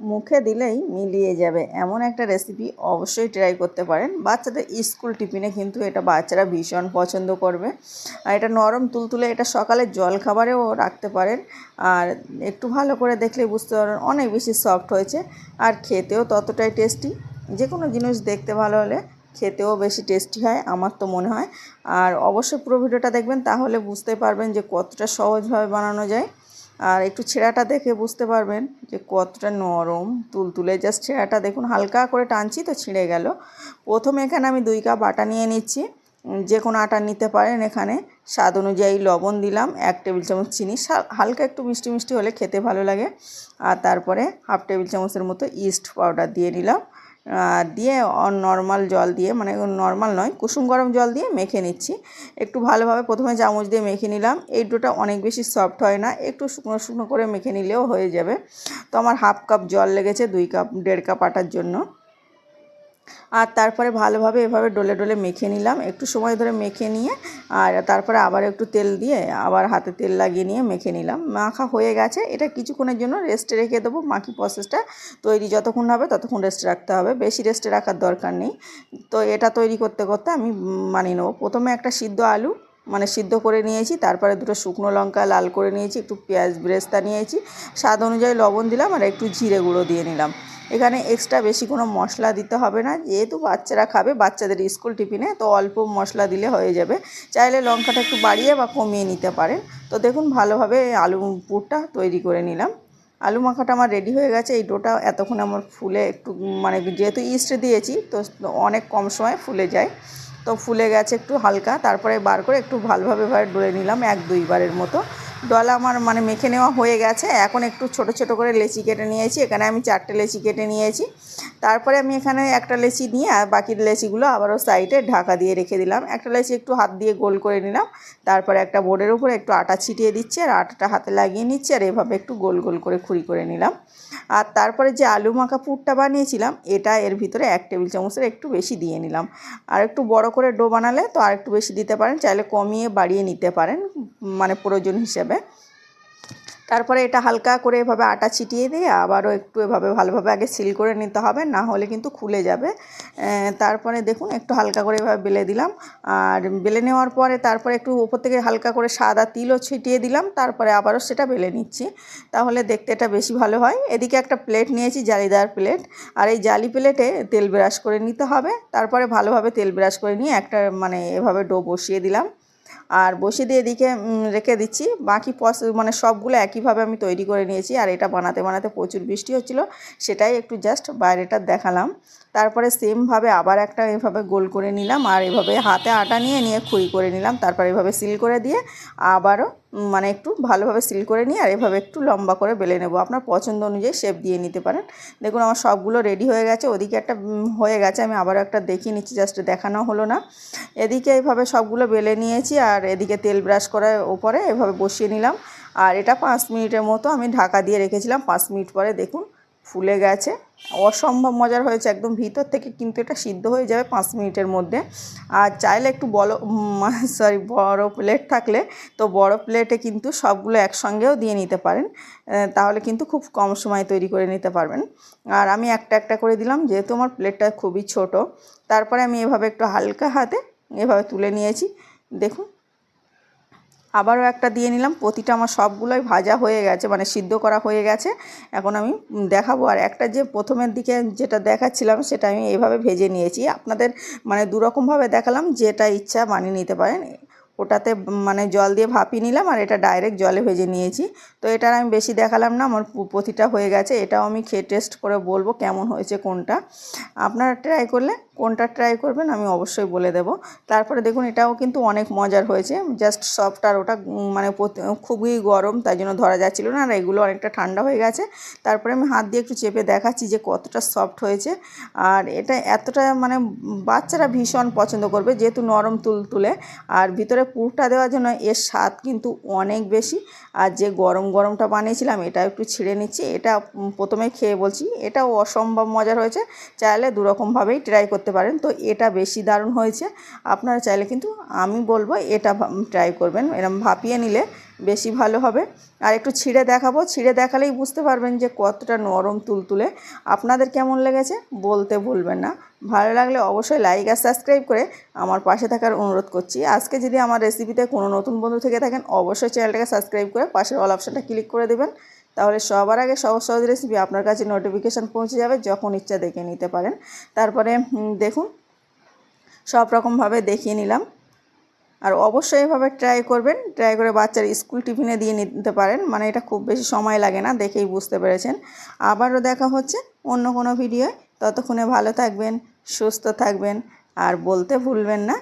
মুখে দিলেই মিলিয়ে যাবে। এমন একটা রেসিপি অবশ্যই ট্রাই করতে পারেন। বাচ্চাদের স্কুল টিফিনে কিন্তু এটা বাচ্চারা ভীষণ পছন্দ করবে। আর এটা নরম তুলতুলে এটা সকালে জল খাবারেও রাখতে পারেন। আর একটু ভালো করে দেখলে বুঝতে পারবেন অনেক বেশি সফট হয়েছে। আর খেতেও ততটাই টেস্টি যে কোনো জিনিস দেখতে ভালো হলে খেতেও বেশি টেস্টি হয়, আমার তো মনে হয়। আর অবশ্যই পুরো ভিডিওটা দেখবেন, তাহলে বুঝতে পারবেন যে কতটা সহজভাবে বানানো যায়। আর একটু ছেঁড়াটা দেখে বুঝতে পারবেন যে কতটা নরম তুলতুলে। জাস্ট ছেঁড়াটা দেখুন, হালকা করে টানছি তো ছিঁড়ে গেল। প্রথমে এখানে আমি দুই কাপ আটা নিয়ে নিচ্ছি। যে কোনো আটা নিতে পারেন এখানে। স্বাদ অনুযায়ী লবণ দিলাম, এক টেবিল চামচ চিনি হালকা একটু মিষ্টি মিষ্টি হলে খেতে ভালো লাগে। আর তারপরে হাফ টেবিল চামচের মতো ইস্ট পাউডার দিয়ে নিলাম। দিয়ে নর্মাল জল দিয়ে মানে নর্মাল নয়, কুসুম গরম জল দিয়ে মেখে নিচ্ছি। একটু ভালোভাবে প্রথমে চামচ দিয়ে মেখে নিলাম। এই ডোটা অনেক বেশি সফট হয় না, একটু শুকনো শুকনো করে মেখে নিলেও হয়ে যাবে। তো আমার হাফ কাপ জল লেগেছে, দুই কাপ দেড় কাপ আটার জন্য। আর তারপরে ভালোভাবে এভাবে ডলে ডলে মেখে নিলাম। একটু সময় ধরে মেখে নিয়ে আর তারপরে আবার একটু তেল দিয়ে আবার হাতে তেল লাগিয়ে নিয়ে মেখে নিলাম। মাখা হয়ে গেছে। এটা কিছুক্ষণের জন্য রেস্টে রেখে দেবো। মাখি প্রসেসটা তৈরি যতক্ষণ হবে ততক্ষণ রেস্টে রাখতে হবে। বেশি রেস্টে রাখার দরকার নেই। তো এটা তৈরি করতে করতে আমি মানিয়ে নেব। প্রথমে একটা সিদ্ধ আলু মানে সিদ্ধ করে নিয়েছি, তারপরে দুটো শুকনো লঙ্কা লাল করে নিয়েছি, একটু পেঁয়াজ ব্রেস্তা নিয়েছি, স্বাদ অনুযায়ী লবণ দিলাম আর একটু জিরে গুঁড়ো দিয়ে নিলাম। এখানে এক্সট্রা বেশি কোনো মশলা দিতে হবে না, যেহেতু বাচ্চারা খাবে, বাচ্চাদের স্কুল টিফিনে, তো অল্প মশলা দিলে হয়ে যাবে। চাইলে লঙ্কাটা একটু বাড়িয়ে বা কমিয়ে নিতে পারেন। তো দেখুন, ভালোভাবে আলু পুরটা তৈরি করে নিলাম। আলু মাখাটা আমার রেডি হয়ে গেছে, এই ডোটা এতক্ষণ আমার ফুলে একটু মানে যেহেতু ইস্ট দিয়েছি, তো অনেক কম সময় ফুলে যায়। তো ফুলে গেছে একটু হালকা, তারপরে বার করে একটু ভালোভাবে ভাবে ডলে নিলাম এক দুইবারের মতো। ডলা আমার মানে মেখে নেওয়া হয়ে গেছে, এখন একটু ছোট ছোট করে লেচি কেটে নিয়েছি, এখানে আমি চারটে লেচি কেটে নিয়েছি। তারপরে আমি এখানে একটা লেচি নিয়ে, আর বাকি লেচিগুলো আবারও সাইডে ঢাকা দিয়ে রেখে দিলাম। একটা লেচি একটু হাত দিয়ে গোল করে নিলাম। তারপরে একটা বোর্ডের উপরে একটু আটা ছিটিয়ে দিচ্ছি, আর আটাটা হাতে লাগিয়ে নিচ্ছি, আর এভাবে একটু গোল গোল করে খুঁড়ি করে নিলাম। আর তারপরে যে আলু মাখা পুরটা বানিয়েছিলাম, এটা এর ভিতরে এক টেবিল চামচের একটু বেশি দিয়ে নিলাম। আর একটু বড় করে ডো বানালে তো আর একটু বেশি দিতে পারেন, চাইলে কমিয়ে বাড়িয়ে নিতে পারেন মানে প্রয়োজন হিসেবে। তারপরে এটা হালকা করে এভাবে আটা ছিটিয়ে দিয়ে আবারও একটু এভাবে ভালোভাবে আগে সিল করে নিতে হবে, না হলে কিন্তু খুলে যাবে। তারপরে দেখুন, একটু হালকা করে এভাবে বেলে দিলাম। আর বেলে নেওয়ার পরে তারপরে একটু উপর থেকে হালকা করে সাদা তিলও ছিটিয়ে দিলাম, তারপরে আবারও সেটা বেলে নিচ্ছি। তাহলে দেখতে এটা বেশি ভালো হয়। এদিকে একটা প্লেট নিয়েছি, জালিদার প্লেট। আর এই জালি প্লেটে তেল ব্রাশ করে নিতে হবে। তারপরে ভালোভাবে তেল ব্রাশ করে নিয়ে একটা মানে এভাবে ডো বসিয়ে দিলাম। আর বসিয়ে দিয়ে এদিকে রেখে দিচ্ছি। বাকি পস মানে সবগুলো একইভাবে আমি তৈরি করে নিয়েছি। আর এটা বানাতে বানাতে প্রচুর বৃষ্টি হচ্ছিল। সেটাই একটু জাস্ট বাইরেটা দেখালাম। তারপরে সেমভাবে আবার একটা এভাবে গোল করে নিলাম। আর এভাবে হাতে আটা নিয়ে নিয়ে খুঁড়ি করে নিলাম। তারপর এভাবে সিল করে দিয়ে আবারও মানে একটু ভালোভাবে সিল করে নিয়ে, আর এভাবে একটু লম্বা করে বেলে নেব। আপনার পছন্দ অনুযায়ী শেপ দিয়ে নিতে পারেন। দেখুন, আমার সবগুলো রেডি হয়ে গেছে। ওদিকে একটা হয়ে গেছে। আমি আবারও একটা দেখিয়ে নিচ্ছি। জাস্ট দেখানো হলো না। এদিকে এইভাবে সবগুলো বেলে নিয়েছি। আর এদিকে তেল ব্রাশ করার ওপরে এভাবে বসিয়ে নিলাম। আর এটা পাঁচ মিনিটের মতো আমি ঢাকা দিয়ে রেখেছিলাম। পাঁচ মিনিট পরে দেখুন ফুলে গেছে। অসম্ভব মজার হয়েছে একদম ভিতর থেকে, কিন্তু এটা সিদ্ধ হয়ে যাবে পাঁচ মিনিটের মধ্যে। আর চাইলে একটু বড় সরি বড় প্লেট থাকলে তো বড় প্লেটে কিন্তু সবগুলো একসঙ্গেও দিয়ে নিতে পারেন। তাহলে কিন্তু খুব কম সময় তৈরি করে নিতে পারবেন। আর আমি একটা একটা করে দিলাম, যেহেতু আমার প্লেটটা খুবই ছোট। তারপরে আমি এভাবে একটু হালকা হাতে এভাবে তুলে নিয়েছি। দেখুন আবারও একটা দিয়ে নিলাম। প্রতিটা আমার সবগুলোই ভাজা হয়ে গেছে মানে সিদ্ধ করা হয়ে গেছে। এখন আমি দেখাবো। আর একটা যে প্রথমের দিকে যেটা দেখাচ্ছিলাম, সেটা আমি এইভাবে ভেজে নিয়েছি। আপনাদের মানে দুরকমভাবে দেখালাম, যেটা ইচ্ছা বানিয়ে নিতে পারেন। ওটাতে মানে জল দিয়ে ভাপিয়ে নিলাম আর এটা ডাইরেক্ট জলে ভেজে নিয়েছি। তো এটার আমি বেশি দেখালাম না, আমার প্রতিটা হয়ে গেছে। এটাও আমি খেয়ে টেস্ট করে বলব কেমন হয়েছে, কোনটা। আপনারা ট্রাই করলে কোনটা ট্রাই করবেন আমি অবশ্যই বলে দেব। তারপরে দেখুন এটাও কিন্তু অনেক মজার হয়েছে। জাস্ট সফট আর ওটা মানে খুবই গরম, তাই জন্য ধরা যাচ্ছিল না। আর এগুলো অনেকটা ঠান্ডা হয়ে গেছে। তারপরে আমি হাত দিয়ে একটু চেপে দেখাচ্ছি যে কতটা সফট হয়েছে। আর এটা এতটা মানে বাচ্চারা ভীষণ পছন্দ করবে, যেহেতু নরম তুল তুলে আর ভিতরে পুরটা দেওয়ার জন্য এর স্বাদ কিন্তু অনেক বেশি। আর যে গরম গরমটা বানিয়েছিলাম, এটা একটু ছিঁড়ে নিচ্ছি। এটা প্রথমে খেয়ে বলছি, এটাও অসম্ভব মজার হয়েছে। চাইলে দুরকমভাবেই ট্রাই করতে করতে পারেন। তো এটা বেশি দারুণ হয়েছে। আপনারা চাইলে কিন্তু আমি বলব এটা ট্রাই করবেন। এরম ভাপিয়ে নিলে বেশি ভালো হবে। আর একটু ছিঁড়ে দেখাবো। ছিঁড়ে দেখালেই বুঝতে পারবেন যে কতটা নরম তুলতুলে। আপনাদের কেমন লেগেছে বলতে ভুলবেন না। ভালো লাগলে অবশ্যই লাইক আর সাবস্ক্রাইব করে আমার পাশে থাকার অনুরোধ করছি। আজকে যদি আমার রেসিপিতে কোনো নতুন বন্ধু থেকে থাকেন, অবশ্যই চ্যানেলটাকে সাবস্ক্রাইব করে পাশের অল অপশানটা ক্লিক করে দেবেন। তাহলে সবার আগে সহজ সহজ রেসিপি আপনার কাছে নোটিফিকেশান পৌঁছে যাবে যখন ইচ্ছা দেখে নিতে পারেন। তারপরে দেখুন, সব রকমভাবে দেখিয়ে নিলাম। আর অবশ্যই এভাবে ট্রাই করবেন ট্রাই করে বাচ্চার স্কুল টিফিনে দিয়ে নিতে পারেন। মানে এটা খুব বেশি সময় লাগে না, দেখেই বুঝতে পেরেছেন। আবারও দেখা হচ্ছে অন্য কোনো ভিডিওয় ততক্ষণে ভালো থাকবেন, সুস্থ থাকবেন, আর বলতে ভুলবেন না।